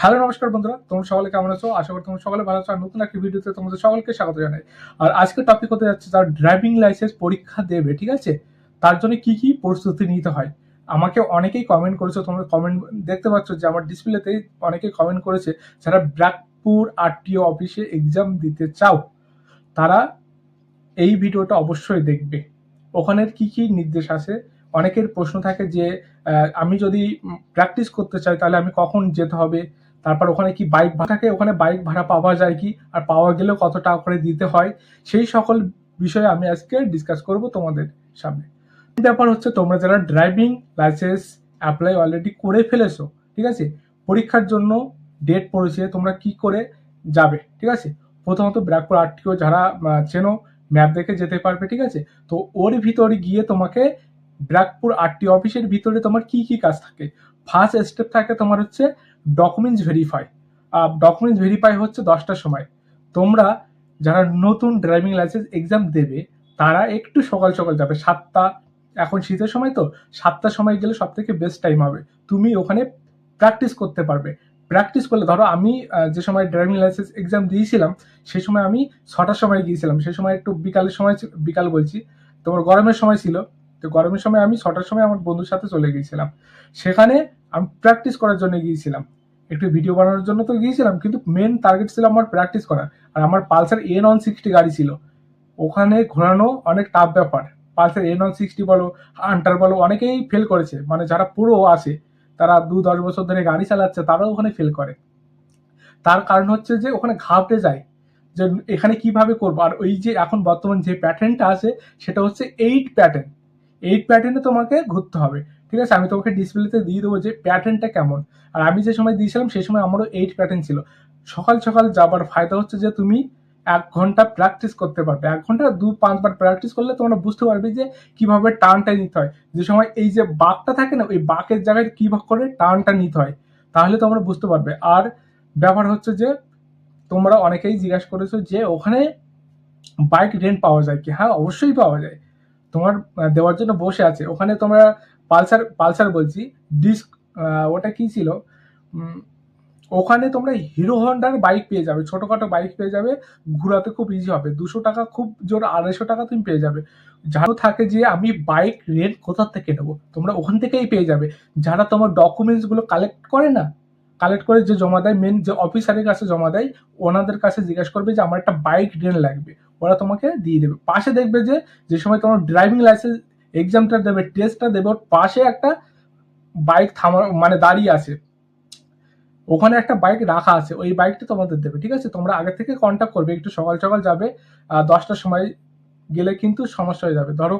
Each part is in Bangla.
হ্যালো, নমস্কার বন্ধুরা। তোমরা সকলে কেমন আছো? আশা করি তোমরা সকলে ভালো আছো। আর নতুন একটি ভিডিওতে তোমাদের সকলকে স্বাগত জানাই। আর আজকে টপিক হতে যাচ্ছে যারা ড্রাইভিং লাইসেন্স পরীক্ষা দেবে, ঠিক আছে? তার জন্য কি কি প্রস্তুতি নিতে হয়? আমাকে অনেকেই কমেন্ট করেছ, তোমরা কমেন্ট দেখতে পাচ্ছ যে আমার ডিসপ্লেতে অনেকেই কমেন্ট করেছে, যারা ব্র্যাকপুর আরটিও অফিসে এক্সাম দিতে চাও, তারা এই ভিডিওটা অবশ্যই দেখবে। ওখানের কি কি নির্দেশ আছে? অনেকের প্রশ্ন থাকে যে আমি যদি প্র্যাকটিস করতে চাই, তাহলে আমি কখন যেতে হবে? তারপর ওখানে কি বাইক থাকে? ওখানে বাইক ভাড়া পাওয়া যায় কি? আর পাওয়া গেলে কত টাকা করে দিতে হয়? সেই সকল বিষয়ে আমি আজকে ডিসকাস করব তোমাদের সামনে। ব্যাপার হচ্ছে তোমরা যারা ড্রাইভিং লাইসেন্স অ্যাপ্লাই অলরেডি করে ফেলেছো, ঠিক আছে? পরীক্ষার জন্য ডেট পড়েছে, তোমরা কি করে যাবে, ঠিক আছে? প্রথমত ব্র্যাকপুর আরটিও যারা চেনো ম্যাপ দেখে যেতে পারবে, ঠিক আছে? তো ওর ভিতরে গিয়ে তোমাকে ব্র্যাকপুর আরটি অফিসের ভিতরে তোমার কি কি কাজ থাকে? ফার্স্ট স্টেপ থাকে তোমার হচ্ছে ডকুমেন্টস ভেরিফাই আর ডকুমেন্টস ভেরিফাই হচ্ছে দশটার সময়। তোমরা যারা নতুন ড্রাইভিং লাইসেন্স এক্সাম দেবে, তারা একটু সকাল সকাল যাবে। সাতটা, এখন শীতের সময় তো, সাতটার সময় গেলে সব থেকে বেস্ট টাইম হবে। তুমি ওখানে প্র্যাকটিস করতে পারবে। প্র্যাকটিস করলে, ধরো আমি যে সময় ড্রাইভিং লাইসেন্স এক্সাম দিয়েছিলাম সেই সময় আমি ছটার সময় গিয়েছিলাম। সেই সময় একটু বিকালের সময় বিকাল বলছি। তোমার গরমের সময় ছিল, তো গরমের সময় আমি ছটার সময় আমার বন্ধুর সাথে চলে গিয়েছিলাম। সেখানে আমি প্র্যাকটিস করার জন্য গিয়েছিলাম। একটু ভিডিও বানানোর জন্য তো গিয়েছিলাম, কিন্তু মেন টার্গেট ছিল আমার প্র্যাকটিস করা। আর আমার পালসার এন অন সিক্সটি গাড়ি ছিল। ওখানে ঘোরানো অনেক টাফ ব্যাপার। পালসার এন অন সিক্সটি বলো হান্টার বলো, অনেকেই ফেল করেছে। মানে যারা পুরো আছে, তারা দু দশ বছর ধরে গাড়ি চালাচ্ছে, তারাও ওখানে ফেল করে। তার কারণ হচ্ছে যে, ওখানে ঘাবড়ে যায়। যে এখানে কীভাবে করব? আর ওই যে এখন বর্তমান যে প্যাটার্নটা আছে, সেটা হচ্ছে এইট প্যাটার্ন এইট প্যাটার্নে তোমাকে ঘুরতে হবে। ঠিক আছে? আমি তোমাকে ডিসপ্লেতে দিয়ে দেবো যে প্যাটার্নটা কেমন। আর আমি যে সময় দিয়েছিলাম, সেই সময় আমারও এইট প্যাটার্ন ছিল। সকাল সকাল যাবার ফায়দা হচ্ছে যে তুমি এক ঘণ্টা প্র্যাকটিস করতে পারবে। এক ঘণ্টা দু, পাঁচবার প্র্যাকটিস করলে তোমরা বুঝতে পারবে যে কীভাবে টার্নটা নিতে হয়। যে সময় এই যে বাঘটা থাকে না, ওই বাঘের জায়গায় কীভাবে করে টার্নটা নিতে হয়, তাহলে তোমরা বুঝতে পারবে। আর ব্যাপার হচ্ছে যে তোমরা অনেকেই জিজ্ঞাসা করেছ যে ওখানে বাইক রেন্ট পাওয়া যায় কি? হ্যাঁ অবশ্যই পাওয়া যায়। তোমার দেওয়ার জন্য বসে আছে। ওখানে তোমরা পালসার পালসার বলছি ডিস্ক ওটা কি ছিল? ওখানে তোমরা হিরো হন্ডার বাইক পেয়ে যাবে, ছোটখাটো বাইক পেয়ে যাবে, ঘোরাতে খুব ইজি হবে। দুশো টাকা খুব জোর, আড়াইশো টাকা তুমি পেয়ে যাবে। যারা থাকে যে আমি বাইক রেন্ট কোথা থেকে নেব? তোমরা ওখান থেকেই পেয়ে যাবে। যারা তোমার ডকুমেন্টসগুলো কালেক্ট করে না কালেক্ট করে যে জমা দেয় মেন যে অফিসারের কাছে জমা দেয়, ওনাদের কাছে জিজ্ঞাসা করবে যে, আমার একটা বাইক রেন্ট লাগবে। ওরা তোমাকে দিয়ে দেবে। পাশে দেখবে যে যে সময় তোমার ড্রাইভিং লাইসেন্স এক্সামটা দেবে টেস্টটা দেবে, ওর পাশে একটা বাইক থামা মানে দাঁড়িয়ে আছে। ওখানে একটা বাইক রাখা আছে, ওই বাইকটা তোমাদের দেবে, ঠিক আছে? তোমরা আগে থেকে কন্ট্যাক্ট করবে, একটু সকাল সকাল যাবে দশটার সময় গেলে কিন্তু সমস্যা হয়ে যাবে। ধরো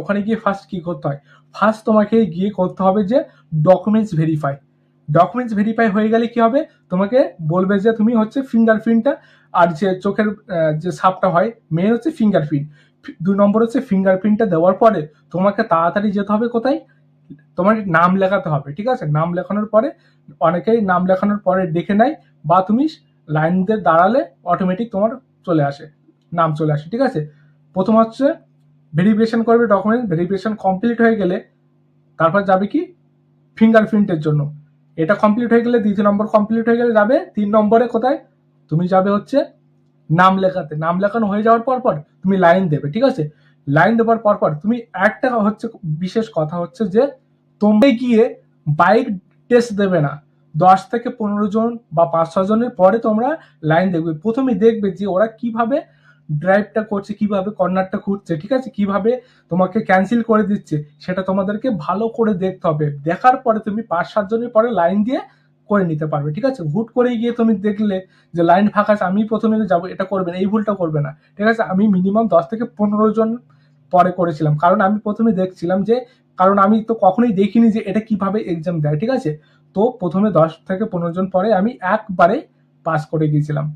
ওখানে গিয়ে ফার্স্ট কি করতে হয়? ফার্স্ট তোমাকে গিয়ে করতে হবে যে ডকুমেন্টস ভেরিফাই ডকুমেন্টস ভেরিফাই হয়ে গেলে কি হবে? তোমাকে বলবে যে, তুমি হচ্ছে ফিঙ্গারপ্রিন্টটা আর যে চোখের যে সাপটা হয় মেন হচ্ছে ফিঙ্গারপ্রিন্ট দু নম্বর হচ্ছে ফিঙ্গারপ্রিন্টটা দেওয়ার পরে তোমাকে তাড়াতাড়ি যেতে হবে কোথায়? তোমার নাম লেখাতে হবে, ঠিক আছে? নাম লেখানোর পরে, অনেকেই নাম লেখানোর পরে দেখে নেয় বা তুমি লাইন দিয়ে দাঁড়ালে অটোমেটিক তোমার চলে আসে, নাম চলে আসে, ঠিক আছে? প্রথম হচ্ছে ভেরিফিকেশন করবে ডকুমেন্ট ভেরিফিকেশন কমপ্লিট হয়ে গেলে তারপর যাবে কি? ফিঙ্গারপ্রিন্টের জন্য। এটা কমপ্লিট হয়ে গেলে দ্বিতীয় নম্বর কমপ্লিট হয়ে গেলে যাবে, তিন নম্বরে কোথায়? তুমি যাবে হচ্ছে নাম লেখাতে। নাম লেখানো হয়ে যাওয়ার পর পর তুমি লাইন দেবে, ঠিক আছে? লাইন দেওয়ার পর পর তুমি একটা হচ্ছে বিশেষ কথা হচ্ছে যে, তোমরা গিয়ে বাইক টেস্ট দেবে না। দশ থেকে পনেরো জন বা পাঁচ ছ জনের পরে তোমরা লাইন দেখবে। প্রথমে দেখবে যে ওরা কীভাবে ড্রাইভটা করছে, কীভাবে কর্নারটা খুঁজছে, ঠিক আছে? কীভাবে তোমাকে ক্যান্সেল করে দিচ্ছে, সেটা তোমাদেরকে ভালো করে দেখতে হবে। দেখার পরে তুমি পাঁচ সাত জনের পরে লাইন দিয়ে করে নিতে পারবে, ঠিক আছে? হুট করে গিয়ে তুমি দেখলে যে লাইন ফাঁকা আছে আমি প্রথমে যাব, এটা করবে না, এই ভুলটা করবে না, ঠিক আছে? আমি মিনিমাম দশ থেকে পনেরো জন পরে করেছিলাম, কারণ আমি প্রথমে দেখছিলাম যে, কারণ আমি তো কখনোই দেখিনি যে এটা কীভাবে এক্সাম দেয়, ঠিক আছে? তো প্রথমে দশ থেকে পনেরো জন পরে আমি একবারে পাস করে গিয়েছিলাম।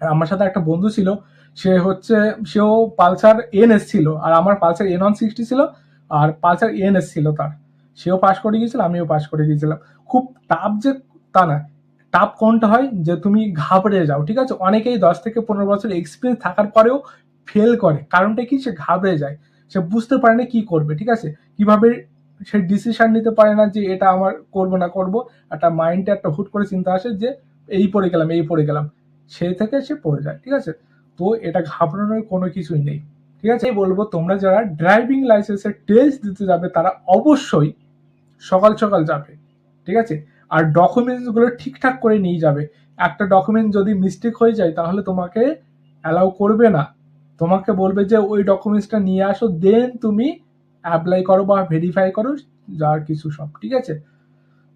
আর আমার সাথে একটা বন্ধু ছিল, সে হচ্ছে, সেও পালসার এন এস ছিল, আর আমার পালসার এন ওয়ান সিক্সটি ছিল, আর পালসার এন এস ছিল তার। সেও পাস করে গিয়েছিল, আমিও পাস করে গিয়েছিলাম। খুব টাফ যে তা না টাফ কোনটা হয়? যে তুমি ঘাবড়ে যাও, ঠিক আছে? অনেকেই দশ থেকে পনেরো বছর এক্সপিরিয়েন্স থাকার পরেও ফেল করে। কারণটা কি? সে ঘাবড়ে যায়। সে বুঝতে পারে না কি করবে, ঠিক আছে? কীভাবে সে ডিসিশন নিতে পারে না যে এটা আমার করব না করব? একটা মাইন্ডে একটা হুট করে চিন্তা আসে যে, এই পড়ে গেলাম, এই পড়ে গেলাম। সে থেকে সে পড়ে যায়, ঠিক আছে? তো এটা ঘাবড়ানোর কোনো কিছুই নেই, ঠিক আছে? বলব, তোমরা যারা ড্রাইভিং লাইসেন্সের টেস্ট দিতে যাবে, তারা অবশ্যই সকাল সকাল যাবে, ঠিক আছে? আর ডকুমেন্টসগুলো ঠিকঠাক করে নিয়ে যাবে। একটা ডকুমেন্ট যদি মিস্টেক হয়ে যায়, তাহলে তোমাকে অ্যালাউ করবে না। তোমাকে বলবে যে, ওই ডকুমেন্টসটা নিয়ে আসো দেন তুমি অ্যাপ্লাই করো বা ভেরিফাই করো, যার কিছু সব। ঠিক আছে?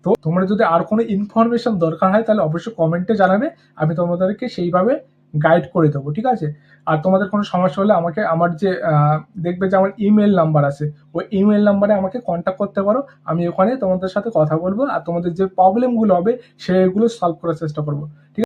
তো তোমরা যদি আর কোনো ইনফরমেশন দরকার হয়, তাহলে অবশ্যই কমেন্টে জানাবে। আমি তোমাদেরকে সেইভাবে গাইড করে দেবো, ঠিক আছে? আর তোমাদের কোনো সমস্যা হলে আমাকে, আমার যে দেখবে যে আমার ইমেল নাম্বার আছে, ওই ইমেল নাম্বারে আমাকে কন্ট্যাক্ট করতে পারো, আমি ওখানে তোমাদের সাথে কথা বলব, আর তোমাদের যে প্রবলেমগুলো হবে, সেগুলো সলভ করার চেষ্টা করব, ঠিক